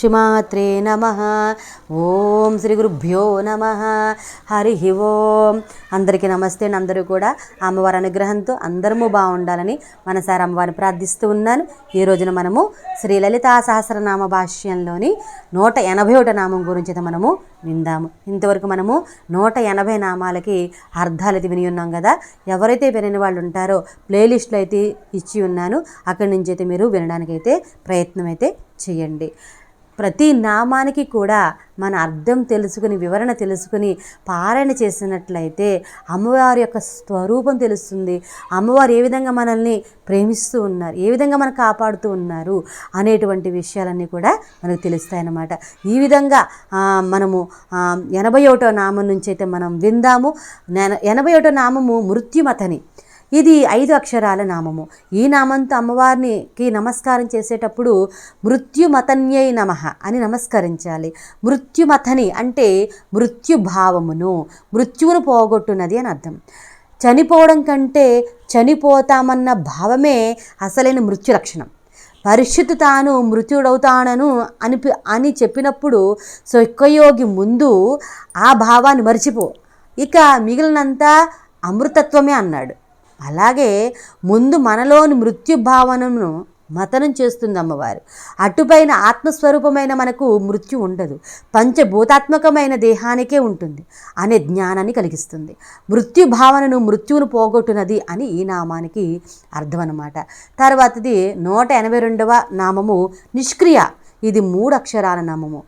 శ్రీమాత్రే నమ ఓం శ్రీ గురుభ్యో నమ హరి ఓం। అందరికీ నమస్తే అండి. అందరూ కూడా అమ్మవారి అనుగ్రహంతో అందరము బాగుండాలని మనసారి అమ్మవారిని ప్రార్థిస్తూ ఉన్నాను. ఈ రోజున మనము శ్రీ లలితా సహస్రనామ భాష్యంలోని నూట ఎనభై ఒకటి నామం గురించి అయితే మనము విందాము. ఇంతవరకు మనము నూట ఎనభై నామాలకి అర్థాలు అయితే విని ఉన్నాం కదా. ఎవరైతే వినని వాళ్ళు ఉంటారో ప్లేలిస్ట్లో అయితే ఇచ్చి ఉన్నాను. అక్కడి నుంచి అయితే మీరు వినడానికి అయితే ప్రయత్నం అయితే చేయండి. ప్రతి నామానికి కూడా మన అర్థం తెలుసుకుని వివరణ తెలుసుకుని పారాయణ చేసినట్లయితే అమ్మవారి యొక్క స్వరూపం తెలుస్తుంది. అమ్మవారు ఏ విధంగా మనల్ని ప్రేమిస్తూ ఉన్నారు ఏ విధంగా మనం కాపాడుతూ ఉన్నారు అనేటువంటి విషయాలన్నీ కూడా మనకు తెలుస్తాయన్నమాట. ఈ విధంగా మనము ఎనభై ఒకటో నామం నుంచి అయితే మనం విందాము. ఎనభై ఒకటో నామము మృత్యుమతని. ఇది ఐదు అక్షరాల నామము. ఈ నామంతో అమ్మవారికి నమస్కారం చేసేటప్పుడు మృత్యుమతన్యై నమ అని నమస్కరించాలి. మృత్యుమథని అంటే మృత్యుభావమును మృత్యువును పోగొట్టున్నది అని అర్థం. చనిపోవడం కంటే చనిపోతామన్న భావమే అసలైన మృత్యు లక్షణం పరిస్థితి తాను మృత్యుడవుతానను అని అని చెప్పినప్పుడు సొక్కయోగి ముందు ఆ భావాన్ని మర్చిపో. ఇక మిగిలినంతా అమృతత్వమే అన్నాడు. అలాగే ముందు మనలోని మృత్యు భావనను మతనం చేస్తుంది అమ్మవారు. అటుపైన ఆత్మస్వరూపమైన మనకు మృత్యు ఉండదు. పంచభూతాత్మకమైన దేహానికే ఉంటుంది అనే జ్ఞానాన్ని కలిగిస్తుంది. మృత్యు భావనను మృత్యువును పోగొట్టునది అని ఈ నామానికి అర్థం అనమాట తర్వాతది నూట ఎనభై రెండవ నామము నిష్క్రియ. ఇది మూడు అక్షరాల నామము.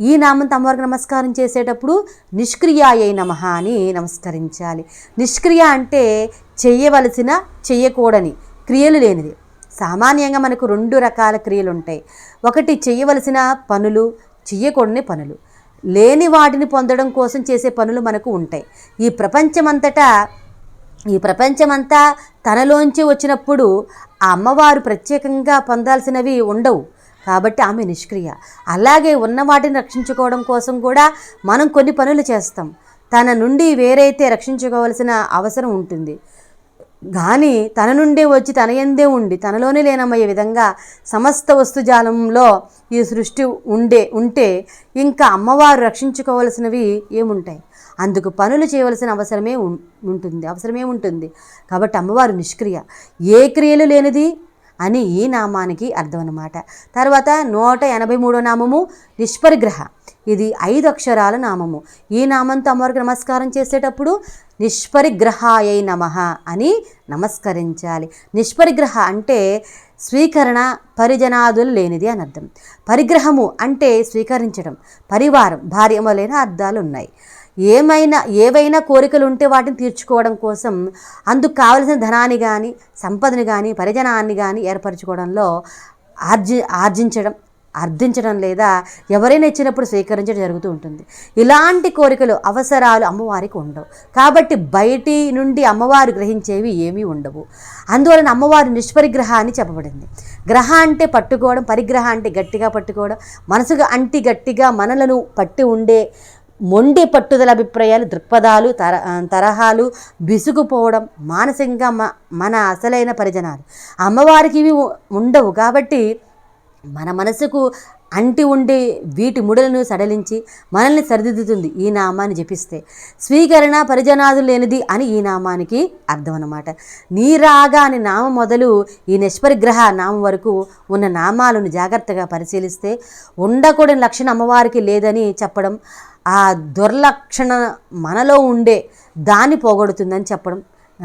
ఈ నామంతో అమ్మవారికి నమస్కారం చేసేటప్పుడు నిష్క్రియాయ నమ అని నమస్కరించాలి. నిష్క్రియ అంటే చెయ్యవలసిన చెయ్యకూడని క్రియలు లేనిది. సామాన్యంగా మనకు రెండు రకాల క్రియలు ఉంటాయి. ఒకటి చెయ్యవలసిన పనులు చెయ్యకూడని పనులు. లేని వాటిని పొందడం కోసం చేసే పనులు మనకు ఉంటాయి. ఈ ప్రపంచమంతటా ఈ ప్రపంచమంతా తనలోంచి వచ్చినప్పుడు ఆ అమ్మవారు ప్రత్యేకంగా పొందాల్సినవి ఉండవు. కాబట్టి ఆమె నిష్క్రియ. అలాగే ఉన్న వాటిని రక్షించుకోవడం కోసం కూడా మనం కొన్ని పనులు చేస్తాం. తన నుండి వేరైతే రక్షించుకోవాల్సిన అవసరం ఉంటుంది. కానీ తన నుండే వచ్చి తన ఎందే ఉండి తనలోనే లేనమయ్యే విధంగా సమస్త వస్తుజాలంలో ఈ సృష్టి ఉండే ఉంటే ఇంకా అమ్మవారు రక్షించుకోవలసినవి ఏముంటాయి? అందుకు పనులు చేయవలసిన అవసరమే ఉం- ఉంటుంది అవసరమే ఉంటుంది. కాబట్టి అమ్మవారు నిష్క్రియ. ఏ క్రియలు లేనిది అని ఈ నామానికి అర్థం అనమాట తర్వాత నూట ఎనభై మూడో నామము నిష్పరిగ్రహ. ఇది ఐదు అక్షరాల నామము. ఈ నామంతో అమ్మవారికి నమస్కారం చేసేటప్పుడు నిష్పరిగ్రహాయ నమ అని నమస్కరించాలి. నిష్పరిగ్రహ అంటే స్వీకరణ పరిజనాదులు లేనిది అని అర్థం. పరిగ్రహము అంటే స్వీకరించడం పరివారం భార్యమలైన అర్థాలు ఉన్నాయి. ఏమైనా ఏవైనా కోరికలు ఉంటే వాటిని తీర్చుకోవడం కోసం అందుకు కావలసిన ధనాన్ని కానీ సంపదని కానీ పరిజనాన్ని కానీ ఏర్పరచుకోవడంలో ఆర్జి ఆర్జించడం అర్థించడం లేదా ఎవరైనా ఇచ్చినప్పుడు స్వీకరించడం జరుగుతూ ఉంటుంది. ఇలాంటి కోరికలు అవసరాలు అమ్మవారికి ఉండవు. కాబట్టి బయటి నుండి అమ్మవారు గ్రహించేవి ఏమీ ఉండవు. అందువలన అమ్మవారి నిష్పరిగ్రహ అని చెప్పబడింది. గ్రహ అంటే పట్టుకోవడం పరిగ్రహ అంటే గట్టిగా పట్టుకోవడం మనసుగా అంటి గట్టిగా మనలను పట్టి ఉండే మొండి పట్టుదల అభిప్రాయాలు దృక్పథాలు తర తరహాలు బిసుగుపోవడం మానసికంగా మ మన అసలైన పరిజనాలు. అమ్మవారికి ఇవి ఉండవు కాబట్టి మన మనసుకు అంటి ఉండే వీటి ముడులను సడలించి మనల్ని సరిదిద్దుతుంది ఈ నామాన్ని జపిస్తే. స్వీకరణ పరిజనాదులు లేనిది అని ఈ నామానికి అర్థం అన్నమాట. నీరాగా అని నామం మొదలు ఈ నిష్పరిగ్రహ నామం వరకు ఉన్న నామాలను జాగ్రత్తగా పరిశీలిస్తే ఉండకూడని లక్షణం అమ్మవారికి లేదని చెప్పడం ఆ దుర్లక్షణ మనలో ఉండే దాన్ని పోగొడుతుందని చెప్పడం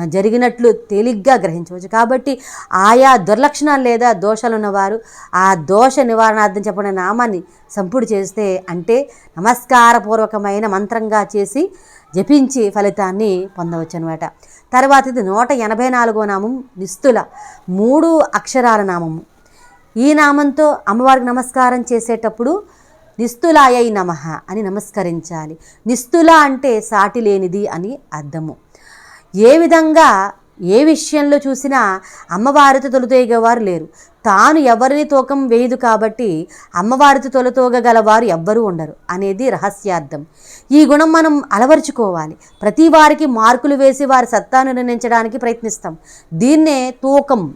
జరిగినట్లు తేలిగ్గా గ్రహించవచ్చు. కాబట్టి ఆయా దుర్లక్షణాలు లేదా దోషాలు ఉన్నవారు ఆ దోష నివారణార్థం చెప్పిన నామాన్ని సంపుడు చేస్తే అంటే నమస్కారపూర్వకమైన మంత్రంగా చేసి జపించి ఫలితాన్ని పొందవచ్చు అనమాట తర్వాత ఇది నూట ఎనభై నాలుగో నామం నిస్తుల మూడు అక్షరాల నామము ఈ నామంతో అమ్మవారికి నమస్కారం చేసేటప్పుడు నిస్తులాయై నమ అని నమస్కరించాలి. నిస్తుల అంటే సాటి లేనిది అని అర్థము. ఏ విధంగా ఏ విషయంలో చూసినా అమ్మవారితో తొలుతోగేవారు లేరు. తాను ఎవరిని తూకం వేయదు కాబట్టి అమ్మవారితో తొలతోగలవారు ఎవ్వరూ ఉండరు అనేది రహస్యార్థం. ఈ గుణం మనం అలవరుచుకోవాలి. ప్రతి వారికి మార్కులు వేసి వారి సత్తాను నిర్ణయించడానికి ప్రయత్నిస్తాం. దీన్నే తూకం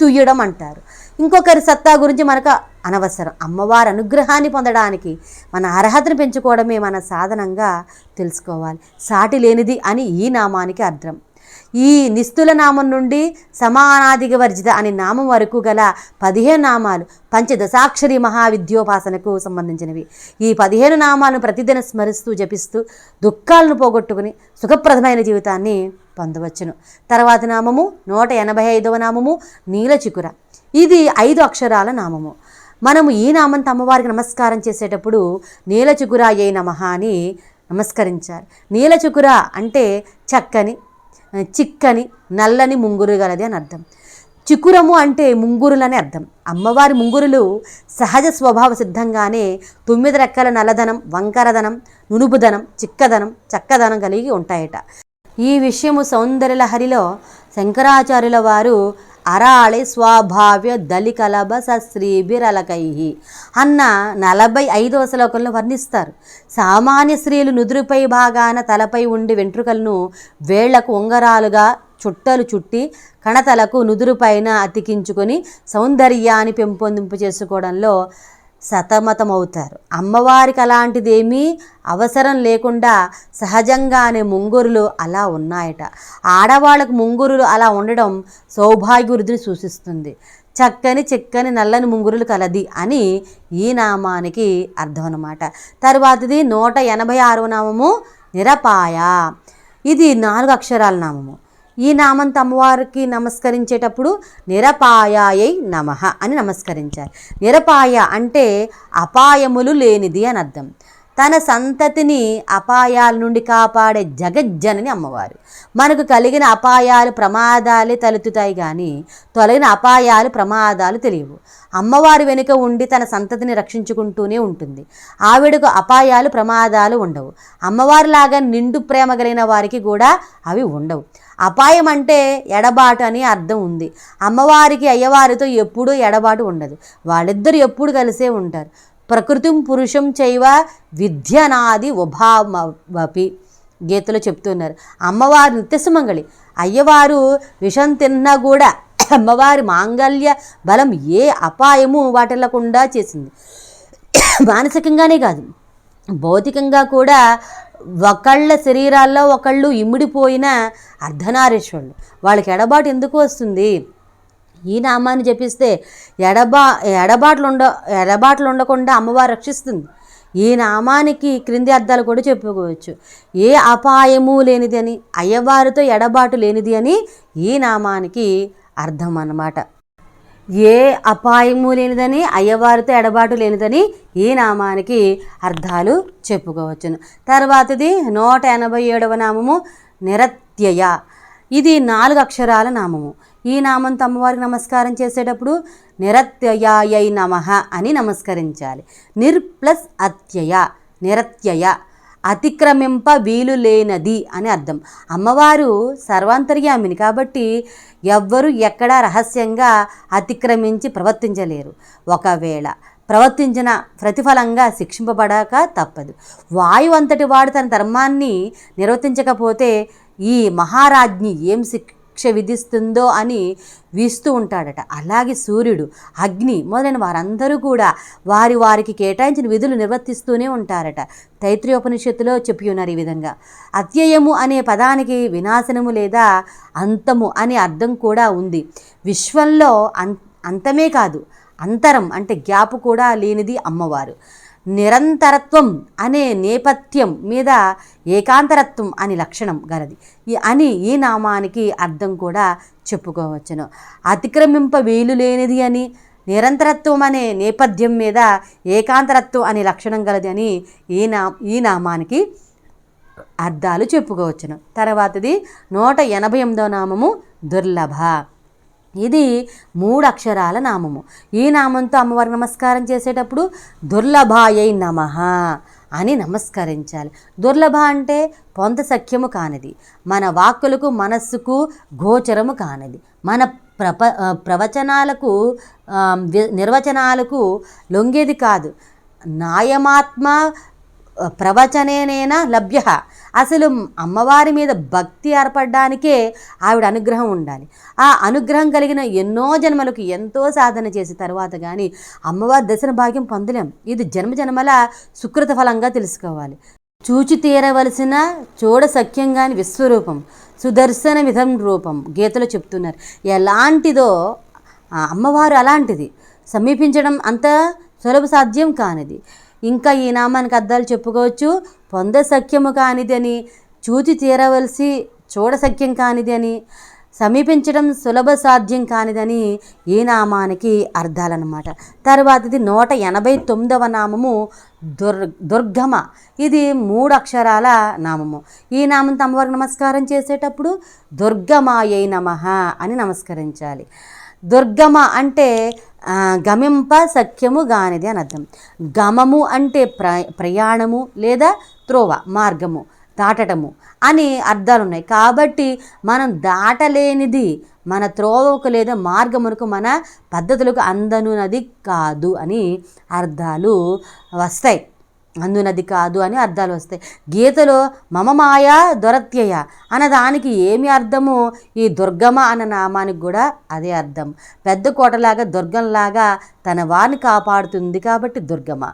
తుయ్యడం అంటారు. ఇంకొకరి సత్తా గురించి మనకు అనవసరం. అమ్మవారి అనుగ్రహాన్ని పొందడానికి మన అర్హతను పెంచుకోవడమే మన సాధనంగా తెలుసుకోవాలి. సాటి లేనిది అని ఈ నామానికి అర్థం. ఈ నిస్తుల నామం నుండి సమానాధిక వర్జిత అనే నామం వరకు గల పదిహేను నామాలు పంచదశాక్షరి మహావిద్యోపాసనకు సంబంధించినవి. ఈ పదిహేను నామాలను ప్రతిదిన స్మరిస్తూ జపిస్తూ దుఃఖాలను పోగొట్టుకుని సుఖప్రదమైన జీవితాన్ని పొందవచ్చును. తర్వాత నామము నూట ఎనభై ఐదవ నామము నీలచికుర ఇది ఐదు అక్షరాల నామము. మనము ఈ నామంతో అమ్మవారికి నమస్కారం చేసేటప్పుడు నీలచికురాయై నమః అని నమస్కరించారు. నీలచికుర అంటే చక్కని చిక్కని నల్లని ముంగురు గలది అని అర్థం. చికురము అంటే ముంగురులని అర్థం. అమ్మవారి ముంగురులు సహజ స్వభావ సిద్ధంగానే తొమ్మిది రెక్కల నల్లధనం వంకరదనం నునుపుదనం చిక్కదనం చక్కదనం కలిగి ఉంటాయట. ఈ విషయము సౌందర్యలహరిలో శంకరాచార్యుల వారు అరాళి స్వాభావ్య దళికలభ సశ్రీభిరలకై అన్న నలభై ఐదవ శ్లోకంలో వర్ణిస్తారు. సామాన్య స్త్రీలు నుదురుపై భాగాన తలపై ఉండి వెంట్రుకలను వేళ్ళకు ఉంగరాలుగా చుట్టలు చుట్టి కణతలకు నుదురుపైన అతికించుకొని సౌందర్యాన్ని పెంపొందింపు చేసుకోవడంలో సతమతమవుతారు. అమ్మవారికి అలాంటిదేమీ అవసరం లేకుండా సహజంగానే ముంగురులు అలా ఉన్నాయట. ఆడవాళ్ళకు ముంగురులు అలా ఉండడం సౌభాగ్యవృద్ధిని సూచిస్తుంది. చక్కని చిక్కని నల్లని ముంగురులు కలది అని ఈ నామానికి అర్థం అన్నమాట తర్వాతది నూట ఎనభై ఆరవ నామము నిరపాయ. ఇది నాలుగు అక్షరాల నామము. ఈ నామంతో అమ్మవారికి నమస్కరించేటప్పుడు నిరపాయాయై నమః అని నమస్కరించాలి నిరపాయ అంటే అపాయములు లేనిది అని అర్థం. తన సంతతిని అపాయాల నుండి కాపాడే జగజ్జనని అమ్మవారు. మనకు కలిగిన అపాయాలు ప్రమాదాలే తలెత్తుతాయి కానీ తొలగిన అపాయాలు ప్రమాదాలు తెలియవు. అమ్మవారి వెనుక ఉండి తన సంతతిని రక్షించుకుంటూనే ఉంటుంది. ఆవిడకు అపాయాలు ప్రమాదాలు ఉండవు. అమ్మవారిలాగా నిండు ప్రేమ కలిగిన వారికి కూడా అవి ఉండవు. అపాయం అంటే ఎడబాటు అని అర్థం ఉంది. అమ్మవారికి అయ్యవారితో ఎప్పుడూ ఎడబాటు ఉండదు. వాళ్ళిద్దరు ఎప్పుడు కలిసే ఉంటారు. ప్రకృతిం పురుషం చైవ విద్యనాది ఉభావపి గీతలో చెప్తున్నారు. అమ్మవారు నిత్యసుమంగళి. అయ్యవారు విషం తిన్నా కూడా అమ్మవారి మాంగల్య బలం ఏ అపాయము వాటిల్లకుండా చేసింది. మానసికంగానే కాదు భౌతికంగా కూడా ఒకళ్ళ శరీరాల్లో ఒకళ్ళు ఇమిడిపోయిన అర్ధనారీశ్వరుడు వాళ్ళకి ఎడబాటు ఎందుకు వస్తుంది? ఈ నామాన్ని జపిస్తే ఎడబా ఎడబాట్లు ఉండ ఎడబాట్లు ఉండకుండా అమ్మవారు రక్షిస్తుంది. ఈ నామానికి క్రింది అర్థాలు కూడా చెప్పుకోవచ్చు. ఏ అపాయము లేనిది అని అయ్యవారితో ఎడబాటు లేనిది అని ఈ నామానికి అర్థం అన్నమాట. ఏ అపాయము లేనిదని అయ్యవారితో ఎడబాటు లేనిదని ఈ నామానికి అర్థాలు చెప్పుకోవచ్చును. తర్వాతది నూట ఎనభై ఏడవ నామము నిరత్యయ. ఇది నాలుగు అక్షరాల నామము. ఈ నామంతో అమ్మవారికి నమస్కారం చేసేటప్పుడు నిరత్యయాయై నమః అని నమస్కరించాలి. నిర్ ప్లస్ అత్యయ నిరత్యయ. అతిక్రమింప వీలు లేనది అని అర్థం. అమ్మవారు సర్వాంతర్యామిని కాబట్టి ఎవ్వరు ఎక్కడా రహస్యంగా అతిక్రమించి ప్రవర్తించలేరు. ఒకవేళ ప్రవర్తించిన ప్రతిఫలంగా శిక్షింపబడక తప్పదు. వాయు అంతటి వాడు తన ధర్మాన్ని నిర్వర్తించకపోతే ఈ మహారాజ్ఞి ఏం శిక్ష విధిస్తుందో అని వీస్తూ ఉంటాడట. అలాగే సూర్యుడు అగ్ని మొదలైన వారందరూ కూడా వారి వారికి కేటాయించిన విధులు నిర్వర్తిస్తూనే ఉంటారట. తైత్రీయోపనిషత్తులో చెప్పి ఉన్నారు ఈ విధంగా. అత్యయము అనే పదానికి వినాశనము లేదా అంతము అనే అర్థం కూడా ఉంది. విశ్వంలో అం అంతమే కాదు అంతరం అంటే గ్యాప్ కూడా లేనిది అమ్మవారు. నిరంతరత్వం అనే నేపథ్యం మీద ఏకాంతరత్వం అని లక్షణం గలది. అని ఈ నామానికి అర్థం కూడా చెప్పుకోవచ్చును. అతిక్రమింప వీలు లేనిది అని నిరంతరత్వం అనే నేపథ్యం మీద ఏకాంతరత్వం అనే లక్షణం గలది అని ఈ నా ఈ నామానికి అర్థాలు చెప్పుకోవచ్చును. తర్వాతది నూట ఎనభై ఎనిమిదో నామము దుర్లభ. ఇది మూడు అక్షరాల నామము. ఈ నామంతో అమ్మవారికి నమస్కారం చేసేటప్పుడు దుర్లభాయై నమ అని నమస్కరించాలి. దుర్లభ అంటే పొంత సఖ్యము కానిది. మన వాక్కులకు మనస్సుకు గోచరము కానిది. మన ప్రప ప్రవచనాలకు నిర్వచనాలకు లొంగేది కాదు. నాయమాత్మ ప్రవచనేనేన లభ్య. అసలు అమ్మవారి మీద భక్తి ఏర్పడడానికే ఆవిడ అనుగ్రహం ఉండాలి. ఆ అనుగ్రహం కలిగిన ఎన్నో జన్మలకు ఎంతో సాధన చేసిన తర్వాత కానీ అమ్మవారి దర్శన భాగ్యం పొందలేం. ఇది జన్మ జన్మల సుకృత ఫలంగా తెలుసుకోవాలి. చూచి తీరవలసిన చూడ సఖ్యంగాని విశ్వరూపం సుదర్శన విధం రూపం గీతలో చెప్తున్నారు. ఎలాంటిదో అమ్మవారు అలాంటిది. సమీపించడం అంత సులభ సాధ్యం కానిది. ఇంకా ఈ నామానికి అర్థాలు చెప్పుకోవచ్చు. పొంద సఖ్యము కానిది అని చూచి తీరవలసి చూడ సఖ్యం కానిది అని సమీపించడం సులభ సాధ్యం కానిదని ఈ నామానికి అర్థాలన్నమాట. తర్వాతది నూట ఎనభై తొమ్మిదవ నామము దుర్ దుర్గమ. ఇది మూడు అక్షరాల నామము. ఈ నామంతో అమ్మవారికి నమస్కారం చేసేటప్పుడు దుర్గమాయై నమ అని నమస్కరించాలి. దుర్గమ అంటే గమింప సఖ్యము గానిది అని అర్థం. గమము అంటే ప్ర ప్రయాణము లేదా త్రోవ మార్గము దాటటము అని అర్థాలు ఉన్నాయి కాబట్టి మనం దాటలేనిది మన త్రోవకు లేదా మార్గమునకు మన పద్ధతులకు అందనున్నది కాదు అని అర్థాలు వస్తాయి. అందునది కాదు అని అర్థాలు వస్తాయి. గీతలో మమ మాయ దొరత్యయ అన్న దానికి ఏమి అర్థము? ఈ దుర్గమ అన్న నామానికి కూడా అదే అర్థం. పెద్ద కోటలాగా దుర్గంలాగా తన వారిని కాపాడుతుంది కాబట్టి దుర్గమ.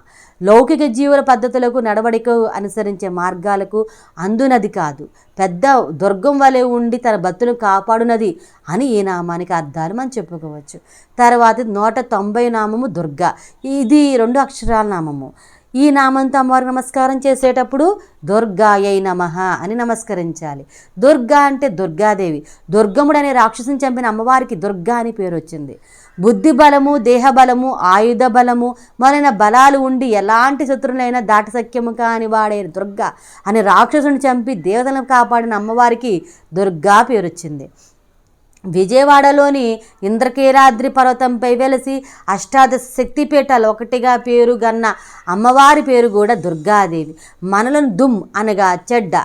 లౌకిక జీవుల పద్ధతులకు నడవడిక అనుసరించే మార్గాలకు అందునది కాదు. పెద్ద దుర్గం వలె ఉండి తన భక్తులను కాపాడునది అని ఈ నామానికి అర్థాలు మనం చెప్పుకోవచ్చు. తర్వాత నూట తొంభై నామము దుర్గా. ఇది రెండు అక్షరాల నామము. ఈ నామంతో అమ్మవారికి నమస్కారం చేసేటప్పుడు దుర్గాయై నమః అని నమస్కరించాలి. దుర్గా అంటే దుర్గాదేవి. దుర్గముడు అనే రాక్షసుని చంపిన అమ్మవారికి దుర్గా అని పేరు వచ్చింది. బుద్ధి బలము దేహ బలము ఆయుధ బలము మొదలైన బలాలు ఉండి ఎలాంటి శత్రులైనా దాటసఖ్యము కాని వాడే దుర్గా అని రాక్షసుని చంపి దేవతలను కాపాడిన అమ్మవారికి దుర్గా పేరు వచ్చింది. విజయవాడలోని ఇంద్రకీలాద్రి పర్వతంపై వెలసి అష్టాదశ శక్తిపీఠాలు ఒకటిగా పేరు గన్న అమ్మవారి పేరు కూడా దుర్గాదేవి. మనలను దుమ్ అనగా చెడ్డ.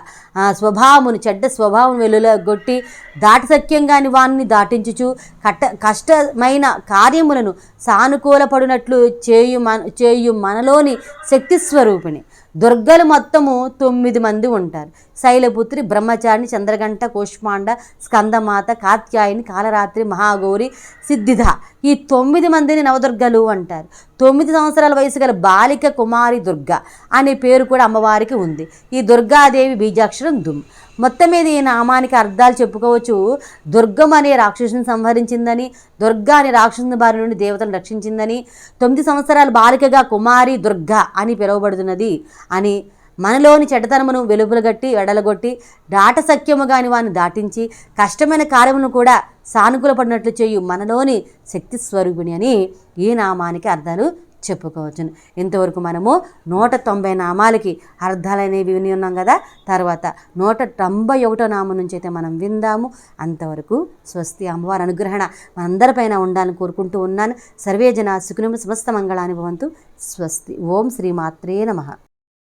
స్వభావమును చెడ్డ స్వభావం వెలులగొట్టి దాటి సఖ్యంగాని వాణ్ణి దాటించుచు కట్ట కష్టమైన కార్యములను సానుకూలపడినట్లు చేయు మన చేయు మనలోని శక్తి స్వరూపిణి. దుర్గలు మొత్తము తొమ్మిది మంది ఉంటారు. శైలపుత్రి బ్రహ్మచారిణి చంద్రగంట కూష్మాండ స్కందమాత కాత్యాయని కాలరాత్రి మహాగౌరి సిద్ధిధ ఈ తొమ్మిది మందిని నవదుర్గలు అంటారు. తొమ్మిది సంవత్సరాల వయసు గల బాలిక కుమారి దుర్గ అనే పేరు కూడా అమ్మవారికి ఉంది. ఈ దుర్గాదేవి బీజాక్షరం దుమ్. మొత్తం మీద ఈ నామానికి అర్థాలు చెప్పుకోవచ్చు. దుర్గం అనే రాక్షసుని సంహరించిందని దుర్గా అనే రాక్షసుని బారి నుండి దేవతను రక్షించిందని తొమ్మిది సంవత్సరాల బాలికగా కుమారి దుర్గా అని పిలువబడుతున్నది అని మనలోని చెడ్డతనమును వెలుపులగట్టి ఎడలగొట్టి దాట సఖ్యము కాని వాని దాటించి కష్టమైన కార్యమును కూడా సానుకూలపడినట్లు చేయు మనలోని శక్తి స్వరూపిణి అని ఈ నామానికి అర్థాలు చెప్పుకోవచ్చును. ఇంతవరకు మనము నూట తొంభై నామాలకి అర్థాలనేవి విని ఉన్నాం కదా? తర్వాత నూట తొంభై ఒకటో నామం నుంచి అయితే మనం విందాము. అంతవరకు స్వస్తి అమ్మవారి అనుగ్రహణ మనందరిపైన ఉండాలని కోరుకుంటూ ఉన్నాను. సర్వే జన సుఖినము సమస్త మంగళాని భవంతు స్వస్తి. ఓం శ్రీమాత్రే నమః.